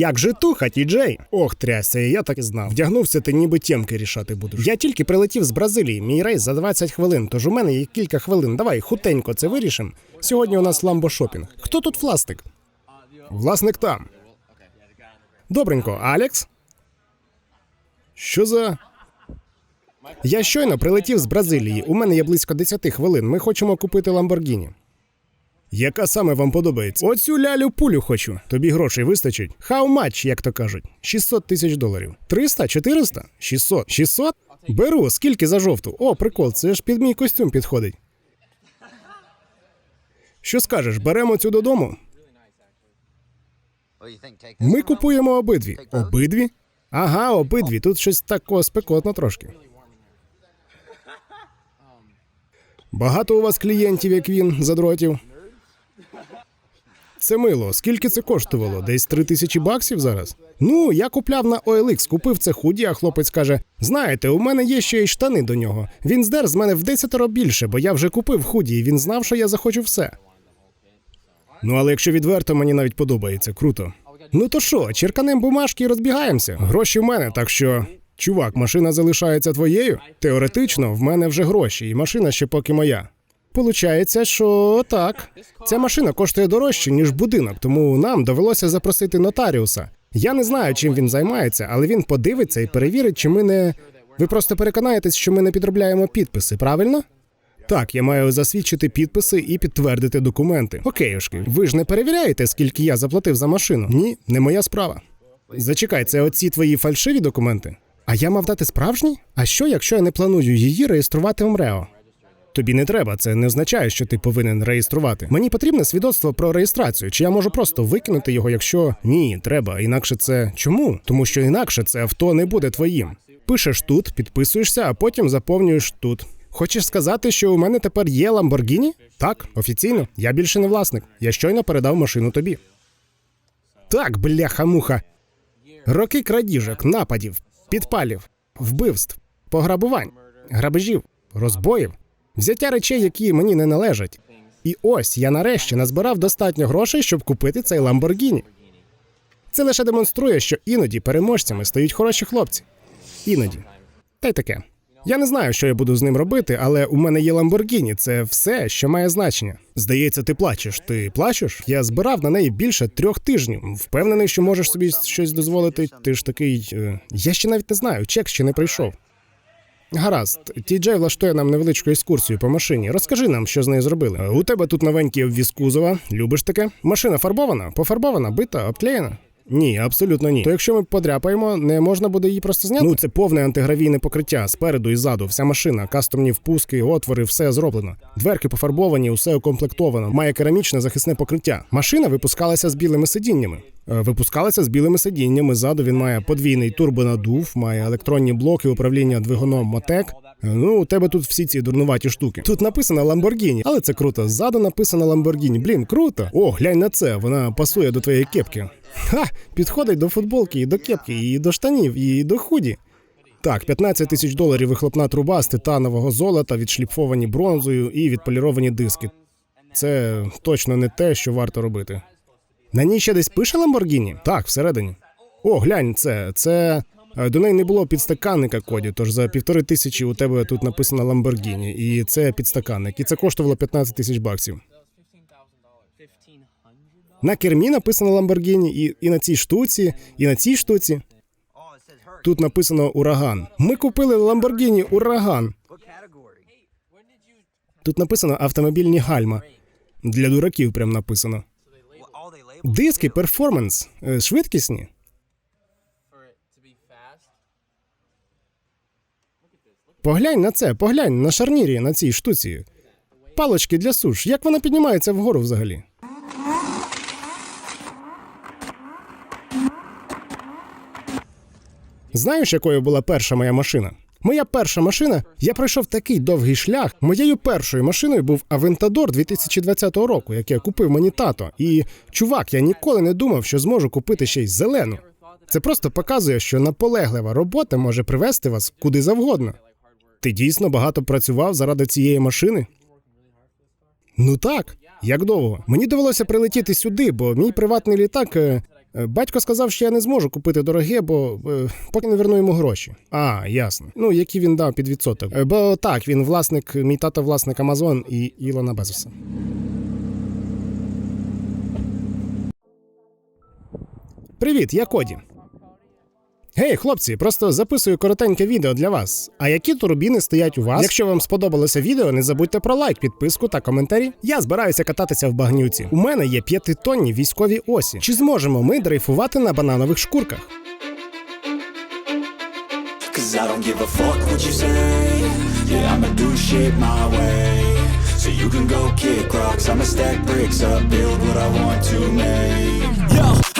Як же туха, Тіджей? Ох, трясся, я так і знав. Вдягнувся ти ніби тємки рішати будеш. Я тільки прилетів з Бразилії, мій рейс за 20 хвилин, тож у мене є кілька хвилин. Давай, хутенько це вирішимо. Сьогодні у нас ламбошопінг. Хто тут власник? Власник там. Добренько, Алекс? Що за. Я щойно прилетів з Бразилії. У мене є близько 10 хвилин. Ми хочемо купити Ламборгіні. Яка саме вам подобається? Оцю лялю пулю хочу. Тобі грошей вистачить? How much, як то кажуть? 600 тисяч доларів. 300? 400? 600? 600? Беру. Скільки за жовту? О, прикол, це ж під мій костюм підходить. Що скажеш, беремо цю додому? Ми купуємо обидві. Обидві? Ага, обидві. Тут щось тако спекотно трошки. Багато у вас клієнтів, як він, задротів. Це мило. Скільки це коштувало? Десь три тисячі баксів зараз? Ну, я купляв на OLX, купив це худі, а хлопець каже: знаєте, у мене є ще й штани до нього. Він здер з мене в десятеро більше, бо я вже купив худі, і він знав, що я захочу все. Ну, але якщо відверто, мені навіть подобається, круто. Ну то що, черканем бумажки і розбігаємося. Гроші в мене, так що. Чувак, машина залишається твоєю? Теоретично, в мене вже гроші, і машина ще поки моя. Получається, що так. Ця машина коштує дорожче, ніж будинок, тому нам довелося запросити нотаріуса. Я не знаю, чим він займається, але він подивиться і перевірить, чи ми не. Ви просто переконаєтесь, що ми не підробляємо підписи, правильно? Так, я маю засвідчити підписи і підтвердити документи. Окейошки, ви ж не перевіряєте, скільки я заплатив за машину? Ні, не моя справа. Зачекай, це оці твої фальшиві документи? А я мав дати справжні? А що, якщо я не планую її реєструвати в МРЕО? Тобі не треба, це не означає, що ти повинен реєструвати. Мені потрібне свідоцтво про реєстрацію. Чи я можу просто викинути його, якщо ні, треба. Інакше це чому? Тому що інакше це авто не буде твоїм. Пишеш тут, підписуєшся, а потім заповнюєш тут. Хочеш сказати, що у мене тепер є Ламборгіні? Так, офіційно. Я більше не власник. Я щойно передав машину тобі. Так, бляха-муха. Роки крадіжок, нападів, підпалів, вбивств, пограбувань, грабежів, розбоїв, взяття речей, які мені не належать. І ось я нарешті назбирав достатньо грошей, щоб купити цей Ламборгіні. Це лише демонструє, що іноді переможцями стають хороші хлопці. Іноді. Та й таке. Я не знаю, що я буду з ним робити, але у мене є Ламборгіні. Це все, що має значення. Здається, ти плачеш. Ти плачеш? Я збирав на неї більше трьох тижнів. Впевнений, що можеш собі щось дозволити. Ти ж такий. е, Я ще навіть не знаю, чек ще не прийшов. Гаразд, Тіджей влаштує нам невеличку екскурсію по машині. Розкажи нам, що з нею зробили. У тебе тут новенький обвіз кузова. Любиш таке? Машина фарбована, пофарбована, бита, обклеєна? Ні, абсолютно ні. То якщо ми подряпаємо, не можна буде її просто зняти? Ну, це повне антигравійне покриття спереду і ззаду. Вся машина, кастомні впуски, отвори, все зроблено. Дверки пофарбовані, усе укомплектовано. Має керамічне захисне покриття. Машина випускалася з білими сидіннями. Е, Випускалася з білими сидіннями. Ззаду він має подвійний турбонадув, має електронні блоки управління двигуном Мотек. Ну, у тебе тут всі ці дурнуваті штуки. Тут написано Lamborghini, але це круто. Ззаду написано Lamborghini. Блін, круто. О, глянь на це. Вона пасує до твоєї кепки. Ха! Підходить до футболки, і до кепки, і до штанів, і до худі. Так, 15 тисяч доларів вихлопна труба з титанового золота, відшліфовані бронзою і відполіровані диски. Це точно не те, що варто робити. На ній ще десь пише Ламборгіні? Так, всередині. О, глянь, це. Це. Е, До неї не було підстаканника коді, тож за півтори тисячі у тебе тут написано Ламборгіні, і це підстаканник, і це коштувало 15 тисяч баксів. На кермі написано Ламборгіні, і, і на цій штуці, і на цій штуці. Тут написано ураган. Ми купили Ламборгіні ураган. Тут написано автомобільні гальма. Для дураків прям написано. Диски перформанс. е, Швидкісні. Поглянь на це, поглянь на шарнірі на цій штуці. Палочки для суш. Як вона піднімається вгору взагалі? Знаєш, якою була перша моя машина? Моя перша машина, я пройшов такий довгий шлях. Моєю першою машиною був Авентадор 2020 року, який купив мені тато. І чувак, я ніколи не думав, що зможу купити ще й зелену. Це просто показує, що наполеглива робота може привести вас куди завгодно. Ти дійсно багато працював заради цієї машини? Ну так. Як довго? Мені довелося прилетіти сюди, бо мій приватний літак. е, е, Батько сказав, що я не зможу купити дороге, бо е, поки не верну йому гроші. А, ясно. Ну, які він дав під відсоток. Бо так, він власник, мій тато власник Амазон і Ілона Безоса. Привіт, я Коді. Гей, хлопці, просто записую коротеньке відео для вас. А які турбіни стоять у вас? Якщо вам сподобалося відео, не забудьте про лайк, підписку та коментарі. Я збираюся кататися в багнюці. У мене є п'ятитонні військові осі. Чи зможемо ми дрейфувати на бананових шкурках? Cause I don't. So you can go kick rocks. I'ma stack bricks up, build what I want to make. Yo,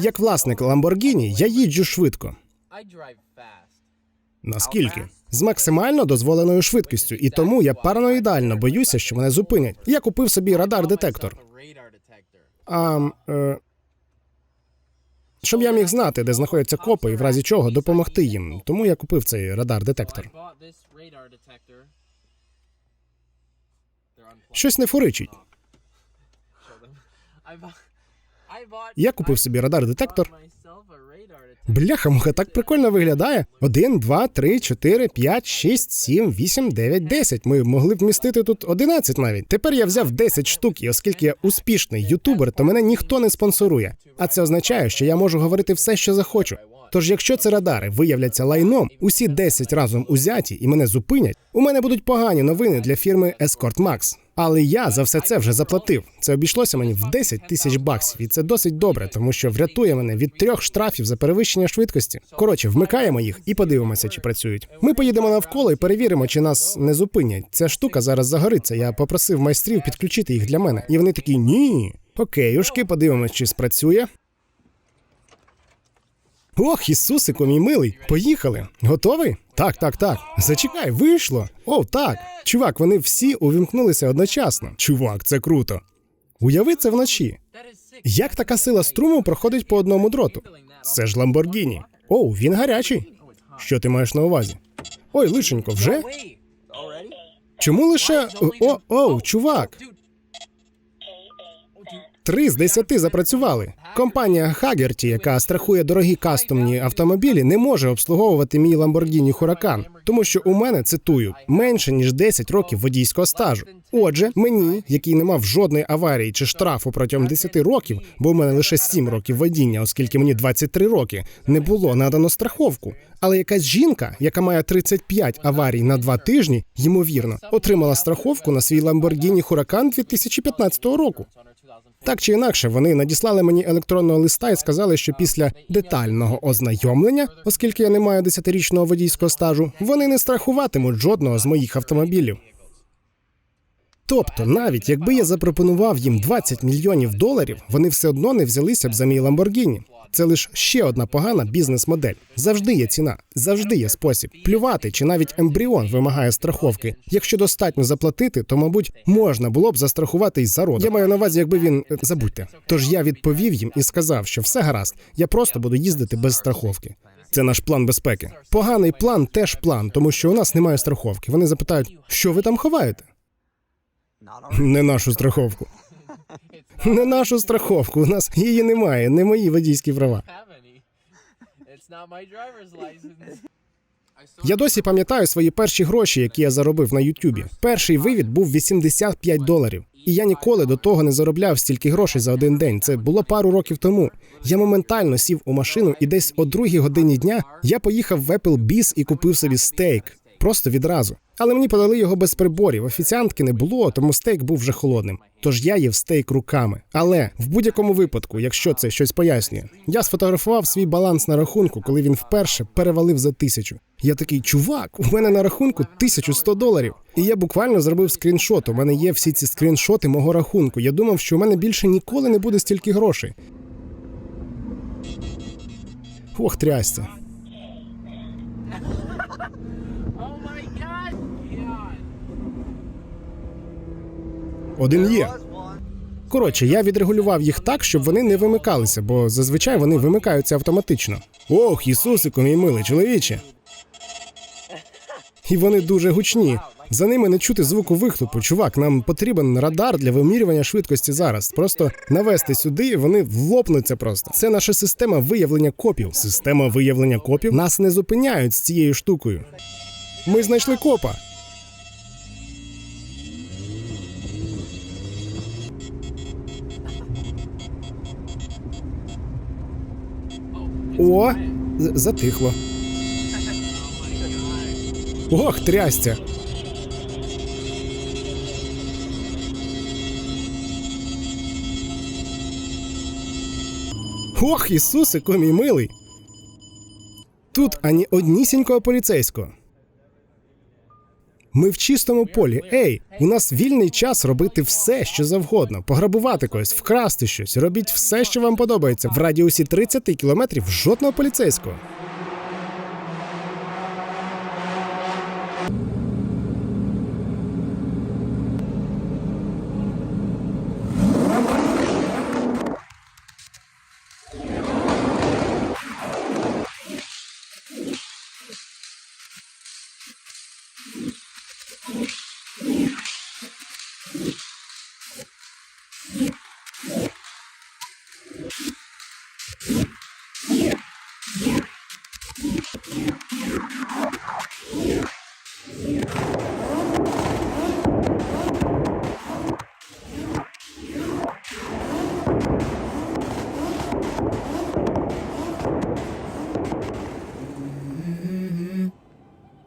Як власник Lamborghini, я їджу швидко. Наскільки? З максимально дозволеною швидкістю, і тому я параноїдально боюся, що мене зупинять. Я купив собі радар-детектор. А е, щоб я міг знати, де знаходяться копи, і в разі чого допомогти їм. Тому я купив цей радар-детектор. Щось не фуричить. I bought. I bought. Я купив собі радар-детектор. Бляха, муха, так прикольно виглядає. Один, два, три, чотири, п'ять, шість, сім, вісім, дев'ять, десять. Ми могли б вмістити тут одинадцять навіть. Тепер я взяв 10 штук, і оскільки я успішний ютубер, то мене ніхто не спонсорує. А це означає, що я можу говорити все, що захочу. Тож, якщо ці радари виявляться лайном, усі 10 разом узяті і мене зупинять, у мене будуть погані новини для фірми Escort Max. Але я за все це вже заплатив. Це обійшлося мені в 10 тисяч баксів, і це досить добре, тому що врятує мене від трьох штрафів за перевищення швидкості. Коротше, вмикаємо їх і подивимося, чи працюють. Ми поїдемо навколо і перевіримо, чи нас не зупинять. Ця штука зараз загориться. Я попросив майстрів підключити їх для мене, і вони такі ні. Окей, ушки, подивимось, чи спрацює. Ох, Ісусику, мій милий, поїхали. Готовий? Так, так, так. Зачекай, вийшло. О, так. Чувак, вони всі увімкнулися одночасно. Чувак, це круто. Уяви це вночі. Як така сила струму проходить по одному дроту? Це ж Ламборгіні. Оу, він гарячий. Що ти маєш на увазі? Ой, лишенько, вже? Чому лише. О, о, чувак. Три з десяти запрацювали. Компанія Хагерті, яка страхує дорогі кастомні автомобілі, не може обслуговувати мій Lamborghini Huracan, тому що у мене цитую менше ніж 10 років водійського стажу. Отже, мені, який не мав жодної аварії чи штрафу протягом 10 років, бо у мене лише 7 років водіння, оскільки мені 23 роки, не було надано страховку. Але якась жінка, яка має 35 аварій на 2 тижні, ймовірно, отримала страховку на свій Lamborghini Huracan 2015 року. Так чи інакше, вони надіслали мені електронного листа і сказали, що після детального ознайомлення, оскільки я не маю десятирічного водійського стажу, вони не страхуватимуть жодного з моїх автомобілів. Тобто, навіть якби я запропонував їм 20 мільйонів доларів, вони все одно не взялися б за мій Ламборгіні. Це лише ще одна погана бізнес-модель. Завжди є ціна, завжди є спосіб плювати, чи навіть ембріон вимагає страховки. Якщо достатньо заплатити, то мабуть можна було б застрахувати й зарод. Я маю на увазі, якби він е, забудьте. Тож я відповів їм і сказав, що все гаразд, я просто буду їздити без страховки. Це наш план безпеки. Поганий план теж план, тому що у нас немає страховки. Вони запитають, що ви там ховаєте? Не нашу страховку. Не нашу страховку. У нас її немає, не мої водійські права. Я досі пам'ятаю свої перші гроші, які я заробив на Ютубі. Перший вивід був 85 доларів. І я ніколи до того не заробляв стільки грошей за один день. Це було пару років тому. Я моментально сів у машину, і десь о другій годині дня я поїхав в Applebee's і купив собі стейк. Просто відразу. Але мені подали його без приборів. Офіціантки не було, тому стейк був вже холодним. Тож я їв стейк руками. Але в будь-якому випадку, якщо це щось пояснює, я сфотографував свій баланс на рахунку, коли він вперше перевалив за тисячу. Я такий, чувак, у мене на рахунку 1100 доларів. І я буквально зробив скріншот. У мене є всі ці скріншоти мого рахунку. Я думав, що у мене більше ніколи не буде стільки грошей. Ох, трясця. Один є. Коротше, я відрегулював їх так, щоб вони не вимикалися, бо зазвичай вони вимикаються автоматично. Ох, Ісусику, мій милий чоловіче. І вони дуже гучні. За ними не чути звуку вихлопу. Чувак, нам потрібен радар для вимірювання швидкості зараз. Просто навести сюди, і вони влопнуться просто. Це наша система виявлення копів. Система виявлення копів нас не зупиняють з цією штукою. Ми знайшли копа. О, затихло. Ох, трястя. Ох, Ісусико, мій милий. Тут ані однісінького поліцейського. Ми в чистому полі. Ей, у нас вільний час робити все, що завгодно, пограбувати когось, вкрасти щось. Робіть все, що вам подобається. В радіусі 30 кілометрів жодного поліцейського.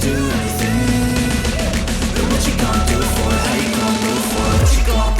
do anything? But what you gonna do for? How you gonna move for? What you gonna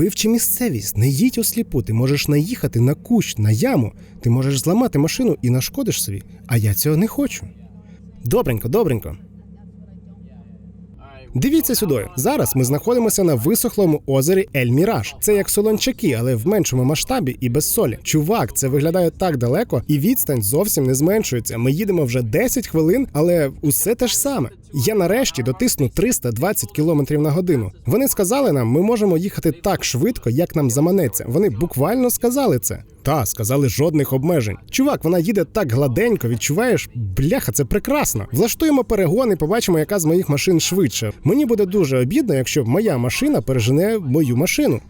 Вивчи місцевість, не їдь осліпу. Ти можеш наїхати на кущ, на яму. Ти можеш зламати машину і нашкодиш собі. А я цього не хочу. Добренько, добренько. Дивіться сюди. Зараз ми знаходимося на висохлому озері Ель Міраж. Це як солончаки, але в меншому масштабі і без солі. Чувак, це виглядає так далеко, і відстань зовсім не зменшується. Ми їдемо вже 10 хвилин, але усе те ж саме. Я нарешті дотисну 320 км на годину. Вони сказали нам, ми можемо їхати так швидко, як нам заманеться. Вони буквально сказали це. Та сказали жодних обмежень. Чувак, вона їде так гладенько, відчуваєш, бляха, це прекрасно. Влаштуємо перегони, побачимо, яка з моїх машин швидше. Мені буде дуже обідно, якщо моя машина пережене мою машину.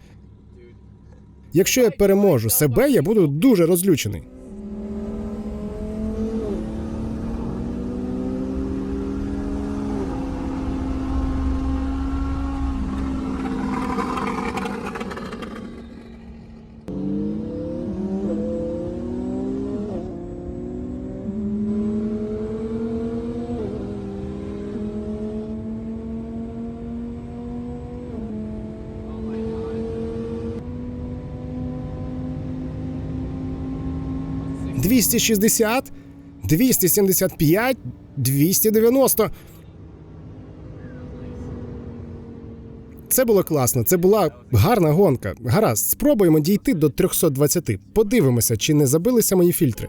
Якщо я переможу себе, я буду дуже розлючений. 260, 275, 290. Це було класно. Це була гарна гонка. Гаразд, спробуємо дійти до 320. Подивимося, чи не забилися мої фільтри.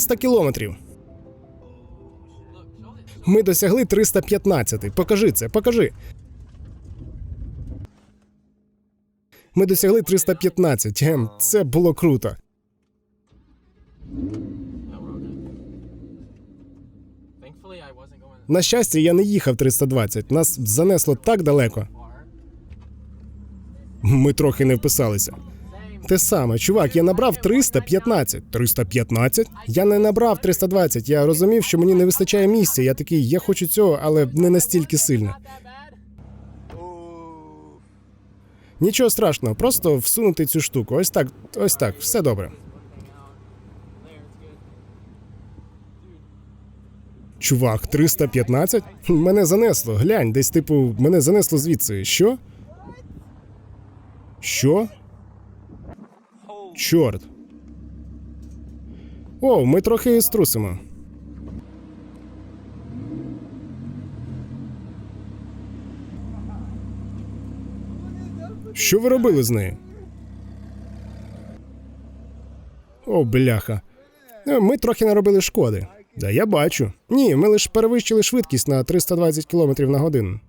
300 кілометрів. Ми досягли 315. Покажи це, покажи. Ми досягли 315. Ем, Це було круто. На щастя, я не їхав 320. Нас занесло так далеко. Ми трохи не вписалися. Те саме, чувак, я набрав 315. 315? Я не набрав 320. Я розумів, що мені не вистачає місця. Я такий, я хочу цього, але не настільки сильно. Нічого страшного, просто всунути цю штуку. Ось так, ось так, все добре. Чувак, 315? Мене занесло. Глянь, десь типу, мене занесло звідси. Що? Що? Чорт. О, ми трохи струсимо. Що ви робили з нею? О, бляха. Е, Ми трохи наробили шкоди. Да я бачу. Ні, ми лише перевищили швидкість на 320 км на годину.